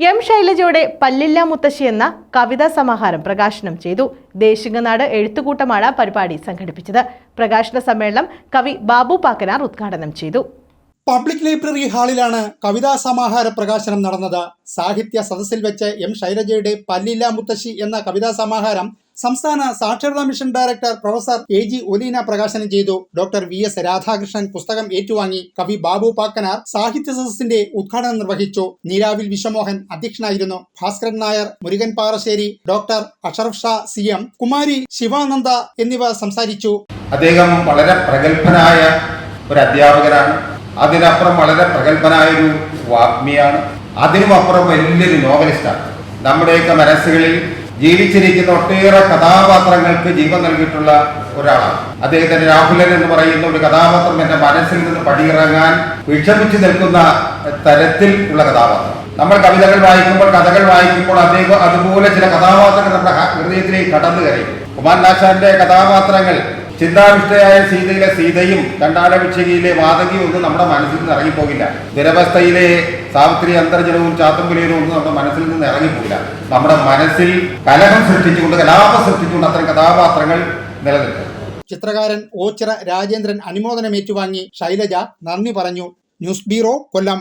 M ശൈലജയുടെ പല്ലില്ല മുത്തശ്ശി എന്ന കവിതാ സമാഹാരം പ്രകാശനം ചെയ്തു. ദേശിംഗനാട് എഴുത്തുകൂട്ടമാണ് പരിപാടി സംഘടിപ്പിച്ചത്. പ്രകാശന സമ്മേളനം കവി ബാബു പാക്കനാർ ഉദ്ഘാടനം ചെയ്തു. പബ്ലിക് ലൈബ്രറി ഹാളിലാണ് കവിതാ സമാഹാര പ്രകാശനം നടന്നത്. സാഹിത്യ സദസ്സിൽ വെച്ച് എം ശൈലജയുടെ പല്ലില്ല മുത്തശ്ശി എന്ന കവിതാ സമാഹാരം സംസ്ഥാന സാക്ഷരതാ mission director professor A G Oleena പ്രകാശനം ചെയ്തു. ഡോക്ടർ വി എസ് രാധാകൃഷ്ണൻ പുസ്തകം ഏറ്റുവാങ്ങി. കവി ബാബു പാക്കനാർ സാഹിത്യ സദസ്സിന്റെ ഉദ്ഘാടനം നിർവഹിച്ചു. നീരാവിൽ വിശ്വമോഹൻ അധ്യക്ഷനായിരുന്നു. Bhaskaran Nair Murukan Parassery doctor Ashraf Shah C M Kumari Sivananda എന്നിവ സംസാരിച്ചു. അദ്ദേഹം വളരെ പ്രഗത്ഭനായ ഒരു അധ്യാപകനാണ്. അതിനപ്പുറം വളരെ പ്രഗത്ഭനായ ഒരു വാഗ്മിയാണ്. അതിനുമപ്പുറം വലിയൊരു നോവലിസ്റ്റാണ്. നമ്മുടെയൊക്കെ മനസ്സുകളിൽ ജീവിച്ചിരിക്കുന്ന ഒട്ടേറെ കഥാപാത്രങ്ങൾക്ക് ജീവൻ നൽകിയിട്ടുള്ള ഒരാളാണ്. അദ്ദേഹത്തിന്റെ രാഹുലൻ എന്ന് പറയുന്ന ഒരു കഥാപാത്രം എന്റെ മനസ്സിൽ നിന്ന് പടിയിറങ്ങാൻ വിഷമിച്ചു നിൽക്കുന്ന തരത്തിൽ ഉള്ള കഥാപാത്രം. നമ്മൾ കവിതകൾ വായിക്കുമ്പോൾ കഥകൾ വായിക്കുമ്പോൾ അദ്ദേഹം അതുപോലെ ചില കഥാപാത്രങ്ങൾ നമ്മുടെ ഹൃദയത്തിലേക്ക് കടന്നു കയറി കുമാരനാശാന്റെ കഥാപാത്രങ്ങൾ ചിന്താവിഷ്ടയായ സീതയിലെ സീതയും ചണ്ടാലഭിക്ഷകിയിലെ മാതകിയും ഒന്നും നമ്മുടെ മനസ്സിൽ നിന്ന് ഇറങ്ങിപ്പോകില്ല. ദുരവസ്ഥയിലെ സാവിത്രി അന്തർജനവും ചാത്തുമ്പുലിയനും ഒന്നും നമ്മുടെ മനസ്സിൽ നിന്ന് ഇറങ്ങിപ്പോയില്ല നമ്മുടെ മനസ്സിൽ കലഹം സൃഷ്ടിച്ചുകൊണ്ട് കലാപം സൃഷ്ടിച്ചുകൊണ്ട് അത്തരം കഥാപാത്രങ്ങൾ നിലനിൽക്കും. ചിത്രകാരൻ ഓച്ചിറ രാജേന്ദ്രൻ അനുമോദനം ഏറ്റുവാങ്ങി ശൈലജ നന്ദി പറഞ്ഞു. News bureau Kollam.